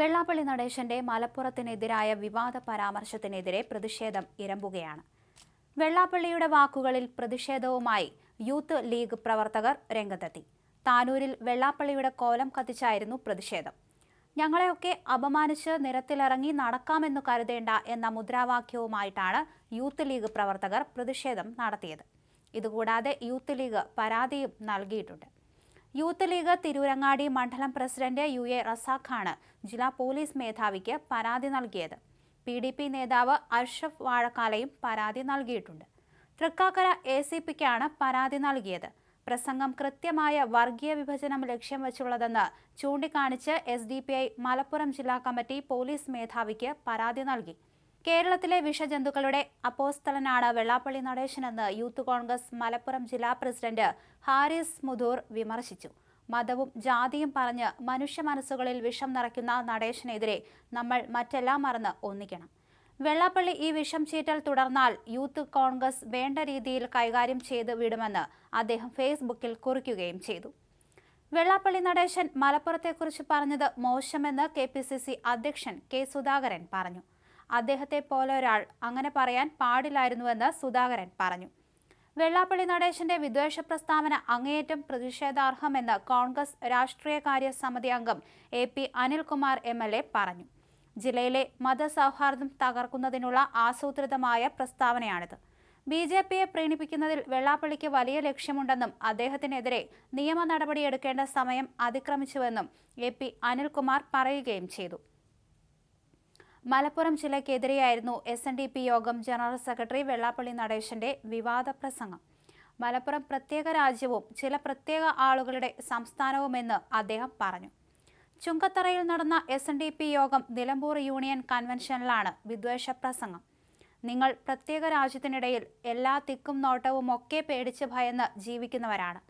വെള്ളാപ്പള്ളി നടേശന്റെ മലപ്പുറത്തിനെതിരായ വിവാദ പരാമർശത്തിനെതിരെ പ്രതിഷേധം ഇരമ്പുകയാണ്. വെള്ളാപ്പള്ളിയുടെ വാക്കുകളിൽ പ്രതിഷേധവുമായി യൂത്ത് ലീഗ് പ്രവർത്തകർ രംഗത്തെത്തി. താനൂരിൽ വെള്ളാപ്പള്ളിയുടെ കോലം കത്തിച്ചായിരുന്നു പ്രതിഷേധം. ഞങ്ങളെയൊക്കെ അപമാനിച്ച് നിരത്തിലിറങ്ങി നടക്കാമെന്ന് കരുതേണ്ട എന്ന മുദ്രാവാക്യവുമായിട്ടാണ് യൂത്ത് ലീഗ് പ്രവർത്തകർ പ്രതിഷേധം നടത്തിയത്. ഇതുകൂടാതെ യൂത്ത് ലീഗ് പരാതിയും നൽകിയിട്ടുണ്ട്. യൂത്ത് ലീഗ് തിരൂരങ്ങാടി മണ്ഡലം പ്രസിഡന്റ് യു എ റസാഖാണ് ജില്ലാ പോലീസ് മേധാവിക്ക് പരാതി നൽകിയത്. പി ഡി പി നേതാവ് അർഷഫ് വാഴക്കാലയും പരാതി നൽകിയിട്ടുണ്ട്. തൃക്കാക്കര എ സി പിക്കാണ് പരാതി നൽകിയത്. പ്രസംഗം കൃത്യമായ വർഗീയ വിഭജനം ലക്ഷ്യം വെച്ചുള്ളതെന്ന് ചൂണ്ടിക്കാണിച്ച് S D P I Malappuram ജില്ലാ കമ്മിറ്റി പോലീസ് മേധാവിക്ക് പരാതി നൽകി. കേരളത്തിലെ വിഷജന്തുക്കളുടെ അപ്പോസ്തലനാണ് വെള്ളാപ്പള്ളി നടേശനെന്ന് യൂത്ത് കോൺഗ്രസ് മലപ്പുറം ജില്ലാ പ്രസിഡന്റ് ഹാരിസ് മുദൂർ വിമർശിച്ചു. മതവും ജാതിയും പറഞ്ഞ് മനുഷ്യ മനസ്സുകളിൽ വിഷം നിറയ്ക്കുന്ന നടേശനെതിരെ നമ്മൾ മറ്റെല്ലാം മറന്ന് ഒന്നിക്കണം. വെള്ളാപ്പള്ളി ഈ വിഷം ചീറ്റൽ തുടർന്നാൽ യൂത്ത് കോൺഗ്രസ് വേണ്ട രീതിയിൽ കൈകാര്യം ചെയ്ത് വിടുമെന്ന് അദ്ദേഹം ഫേസ്ബുക്കിൽ കുറിക്കുകയും ചെയ്തു. വെള്ളാപ്പള്ളി നടേശൻ മലപ്പുറത്തെക്കുറിച്ച് പറഞ്ഞത് മോശമെന്ന് കെ അധ്യക്ഷൻ കെ സുധാകരൻ പറഞ്ഞു. അദ്ദേഹത്തെ പോലെ ഒരാൾ അങ്ങനെ പറയാൻ പാടില്ലായിരുന്നുവെന്ന് സുധാകരൻ പറഞ്ഞു. വെള്ളാപ്പള്ളി നടേശന്റെ വിദ്വേഷ പ്രസ്താവന അങ്ങേയറ്റം പ്രതിഷേധാർഹമെന്ന് കോൺഗ്രസ് രാഷ്ട്രീയകാര്യ സമിതി അംഗം A P Anilkumar M L A പറഞ്ഞു. ജില്ലയിലെ മതസൗഹാർദ്ദം തകർക്കുന്നതിനുള്ള ആസൂത്രിതമായ പ്രസ്താവനയാണിത്. ബി ജെ പിയെ പ്രീണിപ്പിക്കുന്നതിൽ വെള്ളാപ്പള്ളിക്ക് വലിയ ലക്ഷ്യമുണ്ടെന്നും അദ്ദേഹത്തിനെതിരെ നിയമ നടപടിയെടുക്കേണ്ട സമയം അതിക്രമിച്ചുവെന്നും എ പി അനിൽകുമാർ പറയുകയും ചെയ്തു. മലപ്പുറം ജില്ലയ്ക്കെതിരെയായിരുന്നു എസ് എൻ ഡി പി യോഗം ജനറൽ സെക്രട്ടറി വെള്ളാപ്പള്ളി നടേശന്റെ വിവാദ പ്രസംഗം മലപ്പുറം പ്രത്യേക രാജ്യവും ചില പ്രത്യേക ആളുകളുടെ സംസ്ഥാനവുമെന്ന് അദ്ദേഹം പറഞ്ഞു. ചുങ്കത്തറയിൽ നടന്ന എസ് എൻ ഡി പി യോഗം നിലമ്പൂർ യൂണിയൻ കൺവെൻഷനിലാണ് വിദ്വേഷ പ്രസംഗം. നിങ്ങൾ പ്രത്യേക രാജ്യത്തിനിടയിൽ എല്ലാ തിക്കും നോട്ടവും ഒക്കെ പേടിച്ച് ഭയന്ന് ജീവിക്കുന്നവരാണ്.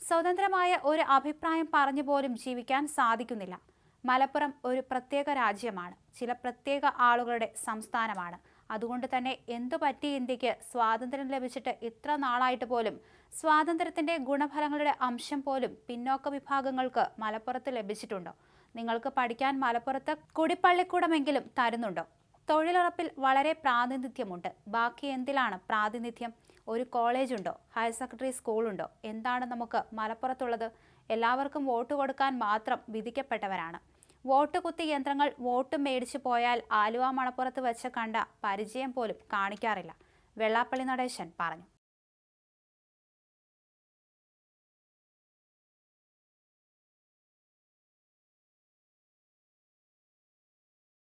സ്വതന്ത്രമായ ഒരു അഭിപ്രായം പറഞ്ഞു പോലും ജീവിക്കാൻ സാധിക്കുന്നില്ല. മലപ്പുറം ഒരു പ്രത്യേക രാജ്യമാണ്. ചില പ്രത്യേക ആളുകളുടെ സംസ്ഥാനമാണ്. അതുകൊണ്ട് തന്നെ എന്തു പറ്റി ഇന്ത്യയ്ക്ക് സ്വാതന്ത്ര്യം ലഭിച്ചിട്ട് ഇത്ര നാളായിട്ട് പോലും? സ്വാതന്ത്ര്യത്തിന്റെ ഗുണഫലങ്ങളുടെ അംശം പോലും പിന്നോക്ക വിഭാഗങ്ങൾക്ക് മലപ്പുറത്ത് ലഭിച്ചിട്ടുണ്ടോ? നിങ്ങൾക്ക് പഠിക്കാൻ മലപ്പുറത്ത് കുടിപ്പള്ളിക്കൂടമെങ്കിലും തരുന്നുണ്ടോ? തൊഴിലുറപ്പിൽ വളരെ പ്രാതിനിധ്യമുണ്ട്. ബാക്കി എന്തിലാണ് പ്രാതിനിധ്യം? ഒരു കോളേജുണ്ടോ? Higher secondary സ്കൂളുണ്ടോ? എന്താണ് നമുക്ക് മലപ്പുറത്തുള്ളത്? എല്ലാവർക്കും വോട്ട് കൊടുക്കാൻ മാത്രം വിധിക്കപ്പെട്ടവരാണ്. വോട്ട് കുത്തി യന്ത്രങ്ങൾ വോട്ട് മേടിച്ചു പോയാൽ ആലുവ മണപ്പുറത്ത് വെച്ച് കണ്ട പരിചയം പോലും കാണിക്കാറില്ല. വെള്ളാപ്പള്ളി നടേശൻ പറഞ്ഞു.